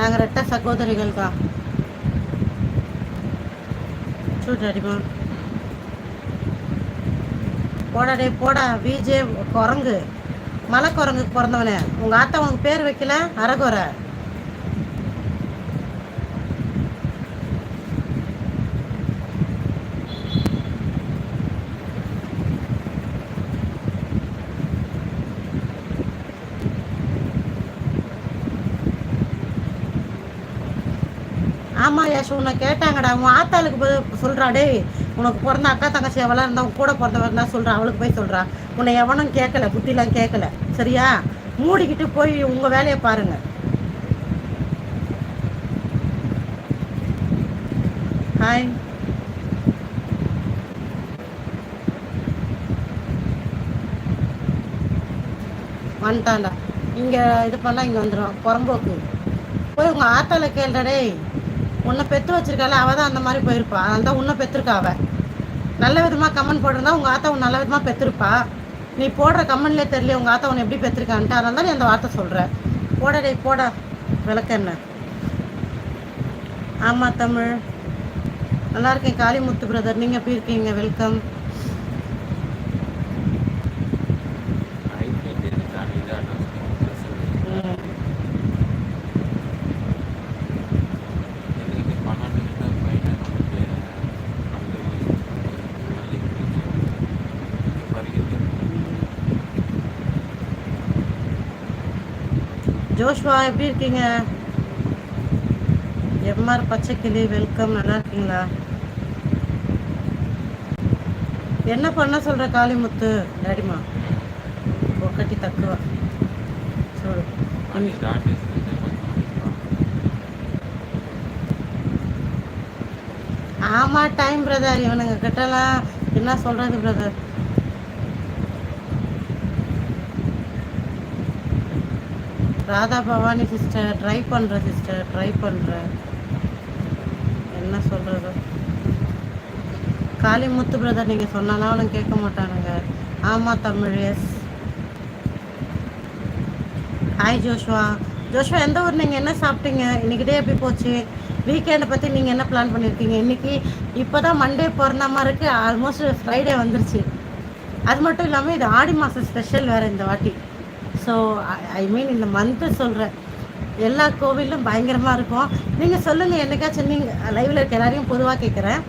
நாங்கள் ரெட்ட சகோதரிகள் தான் சூடாடிமா போடாடே போடா விஜே குரங்கு. மலை குரங்குக்கு பிறந்தவனே உங்கள் ஆத்தா உனக்கு பேர் வைக்கல? அரகுறை. ஆமா யசு உன்னை கேட்டாங்கடா. உன் ஆத்தாளுக்கு போய் சொல்கிறா டேய் உனக்கு பிறந்த அக்கா தங்கச்சி எவ்வளோ இருந்தா உன் கூட பிறந்தவன் தான் சொல்றா அவளுக்கு போய் சொல்றா. உன்னை எவனும் கேட்கல புத்திலாம் கேட்கல சரியா? மூடிக்கிட்டு போய் உங்க வேலையை பாருங்க. ஹாய் வந்துட்டான்டா. இங்கே இது பண்ணால் இங்கே வந்துடும் புறம்போக்கு. போய் உங்கள் ஆத்தால கேள்றடே டேய். உன்னை பெற்று வச்சிருக்கால அவள் தான் அந்த மாதிரி போயிருப்பா. அதனால தான் உன்னை பெற்றிருக்கா அவள் நல்ல விதமாக கமெண்ட் போட்டிருந்தா உங்கள் ஆத்தா உன் நல்ல விதமாக பெற்றிருப்பா நீ போடுற கமெண்ட்லேயே தெரியல உங்கள் ஆத்தா உன்னை எப்படி பெற்றிருக்கான்ட்டு அதனால தான் நீ அந்த வார்த்தை சொல்கிறேன் போடடே டேய் போடா. விளக்க என்ன? ஆமாம் தமிழ். நல்லா இருக்கேன் காளிமுத்து பிரதர் நீங்கள் எப்படி இருக்கீங்க? வெல்கம் ஜோஷ்வா எப்படி இருக்கீங்க? எம்ஆர் பச்சைக்கிளி வெல்கம் நல்லா இருக்கீங்களா? என்ன பண்ண சொல்ற காளிமுத்து? டாடிமா ஒக்கட்டி தக்குவா. சொல்லு. ஆமா டைம் பிரதர் இவனுங்க கிட்டலாம் என்ன சொல்றது brother Radha Bhavani sister try பண்ற சிஸ்டர் ட்ரை பண்ற. என்ன சொல்றது? காளிமுத்து பிரதர் நீங்க சொன்னாலும் கேட்க மாட்டானுங்க. ஆமா Tamil S hi Joshua. Joshua எந்த ஊர் நீங்கள் என்ன சாப்பிட்டீங்க? இன்னைக்கு டே எப்படி போச்சு? வீக்கெண்டை பற்றி நீங்கள் என்ன பிளான் பண்ணியிருக்கீங்க இன்னைக்கு இப்போ தான் மண்டே பிறந்த மாதிரி இருக்குது ஆல்மோஸ்ட் ஃப்ரைடே வந்துருச்சு. அது மட்டும் இல்லாமல் இது ஆடி மாதம் ஸ்பெஷல் வேறு இந்த வாட்டி. ஸோ ஐ மீன் இந்த மந்த்து சொல்கிறேன் எல்லா கோவிலும் பயங்கரமாக இருக்கும். நீங்கள் சொல்லுங்கள் என்னைக்காச்சும் நீங்கள் லைவில் இருக்க எல்லாரையும் பொதுவாக கேட்குறேன்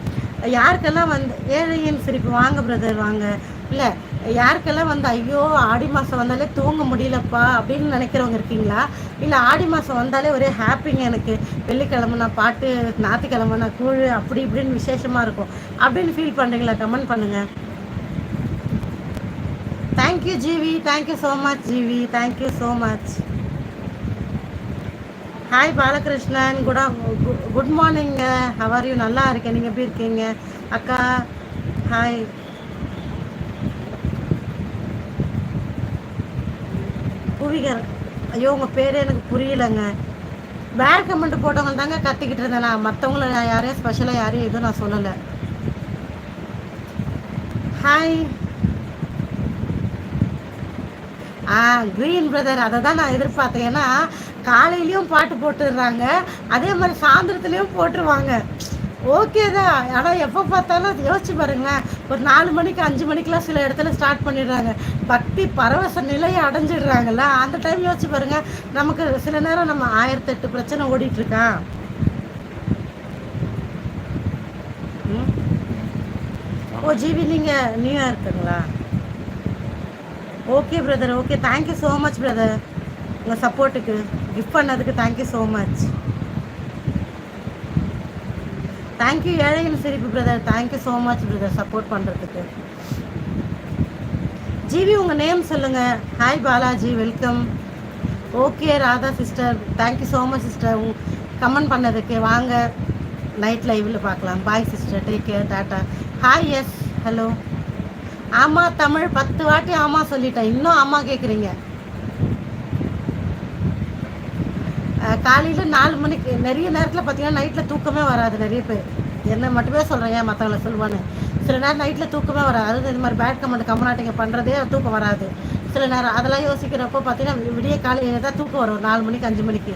யாருக்கெல்லாம் வந்து ஏழையின் சிரிப்பு வாங்க பிரதர் வாங்க. இல்லை யாருக்கெல்லாம் வந்து ஐயோ ஆடி மாதம் வந்தாலே தூங்க முடியலப்பா அப்படின்னு நினைக்கிறவங்க இருக்கீங்களா? இல்லை ஆடி மாதம் வந்தாலே ஒரே ஹாப்பிங்க எனக்கு. வெள்ளிக்கிழமை நான் பாட்டு ஞாத்திக்கிழமை நான் கூழ் அப்படி இப்படின்னு விசேஷமாக இருக்கும். அப்படின்னு ஃபீல் பண்ணுறீங்களா கமெண்ட் பண்ணுங்கள் thank you G V thank you so much G V thank you so much hi Balakrishnan good good morning how are you நல்லா இருக்கேன். நீங்கள் எப்படி இருக்கீங்க? அக்கா ஹாய் புவிகர் ஐயோ உங்கள் பேர் எனக்கு புரியலைங்க. பேட் கமெண்ட் போட்டவங்க தாங்க கத்திக்கிட்டு இருந்தேன் நான். மற்றவங்கள நான் யாரையும் ஸ்பெஷலாக யாரையும் எதுவும் நான் சொல்லலை. ஹாய் ஆ க்ரீன் பிரதர் அதை தான் நான் எதிர்பார்த்தேன். ஏன்னா காலையிலையும் பாட்டு போட்டுடுறாங்க. அதே மாதிரி சாயந்தரத்துலேயும் போட்டுருவாங்க. ஓகே தான். ஆனால் எப்போ பார்த்தாலும் அது யோசிச்சு பாருங்களேன். ஒரு நாலு மணிக்கு அஞ்சு மணிக்கெலாம் சில இடத்துல ஸ்டார்ட் பண்ணிடுறாங்க. பக்தி பரவச நிலையை அடைஞ்சிடுறாங்கல்ல. அந்த டைம் யோசிச்சு பாருங்கள் நமக்கு சில நேரம் நம்ம ஆயிரத்தெட்டு பிரச்சனை ஓடிட்டுருக்கான் ஓ ஜிவி நீங்கள் நியூயார்க்குங்களா okay brother okay thank you so much brother உங்கள் சப்போர்ட்டுக்கு கிஃப்ட் பண்ணதுக்கு தேங்க்யூ ஸோ மச் தேங்க்யூ ஏழையின் சிரிப்பு brother thank you so much brother support பண்ணுறதுக்கு ஜிவி உங்கள் நேம் சொல்லுங்கள் hi Balaji. Welcome okay Radha sister thank you so much sister comment பண்ணதுக்கு வாங்க. நைட் லைவில் பார்க்கலாம். Bye sister take care tata hi S hello ஆமா தமிழ் பத்து வாட்டி ஆமா சொல்லிட்டேன். இன்னும் ஆமா கேக்குறீங்க. காலையில நாலு மணிக்கு நிறைய நேரத்தில் பார்த்தீங்கன்னா நைட்டில் தூக்கமே வராது நிறைய பேர். என்ன மட்டுமே சொல்கிறேன் ஏன் மற்றவங்கள சொல்லுவான்னு. சில நேரம் நைட்டில் தூக்கமே வராது. அது இந்த மாதிரி பேட் கமெண்ட் கம்மநாட்டிங்க பண்ணுறதே தூக்கம் வராது. சில நேரம் அதெல்லாம் யோசிக்கிறப்போ பார்த்தீங்கன்னா விடிய காலையில் தான் தூக்கம் வரும். நாலு மணிக்கு அஞ்சு மணிக்கு.